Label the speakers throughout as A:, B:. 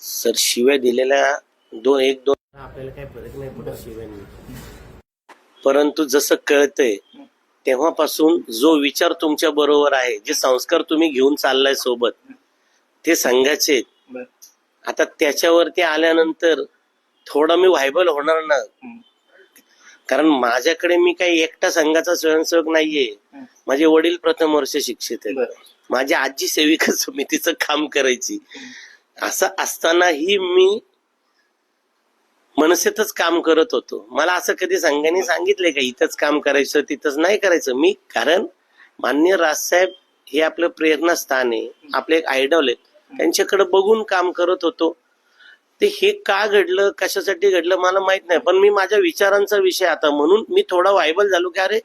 A: Sir शिव्या दिलेल्या दोन एक दोन. आपल्याला काही फरक नाही पडत शिव्यांनी. परंतु जसं कळतंय तेव्हापासून जो विचार तुमच्या बरोबर आहे जे संस्कार तुम्ही घेऊन चाललाय सोबत ते संघाचे आहेत.
B: बर
A: आता त्याच्यावरती आल्यानंतर थोडा मी व्हायबल होणार ना. कारण माझ्याकडे मी काही एकटा संघाचा स्वयंसेवक नाहीये. माझे वडील प्रथम वर्ष शिक्षित आहेत.
B: बर.
A: माझी आजी सेविका समितीचं काम करायची. असं असतानाही मी मनसेतच काम करत होतो. मला असं कधी संघाने सांगितलंय का इथंच काम करायचं तिथंच नाही करायचं? मी कारण मान्य राजसाहेब हे आपलं प्रेरणास्थान आहे आपले एक आयडॉल आहेत. त्यांच्याकडे बघून काम करत होतो. ते हे का घडलं कशासाठी घडलं मला माहीत नाही. पण मी माझ्या विचारांचा विषय आता म्हणून मी थोडा व्हायबल झालो की अरे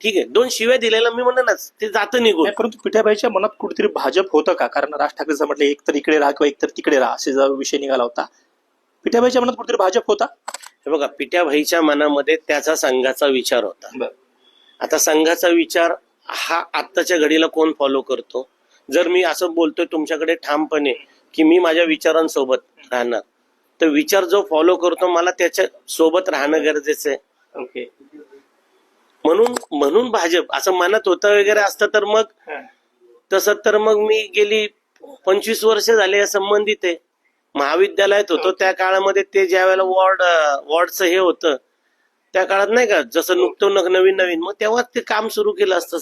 A: ठीक आहे. दोन शिव्या दिलेला मी म्हणूनच ते जातं निघून.
B: नाही, परंतु पिठाबाईच्या मनात कुठेतरी भाजप होतं का? कारण राज ठाकरेचं म्हटलं एक तर इकडे राहा किंवा एक तर तिकडे राहा असे जो विषय निघाला होता. पिठाबाईच्या मनात कुठेतरी भाजप होता?
A: हे बघा पिट्याभाईच्या मनामध्ये त्याचा संघाचा विचार होता.
B: बर.
A: आता संघाचा विचार हा आत्ताच्या घडीला कोण फॉलो करतो? जर मी असं बोलतोय तुमच्याकडे ठामपणे की मी माझ्या विचारांसोबत राहणार तर विचार जो फॉलो करतो मला त्याच्या सोबत राहणं गरजेचं आहे.
B: ओके.
A: म्हणून म्हणून भाजप असं मनात होतं वगैरे असतं तर मग तसं तर मग मी गेली पंचवीस वर्ष झाले या संबंधित आहे. महाविद्यालयात होतो त्या काळामध्ये ते ज्या वेळेला वॉर्ड वॉर्डचं हे होतं त्या काळात नाही का जसं नुकतं नवीन नवीन मग तेव्हा ते काम सुरू केलं असतं.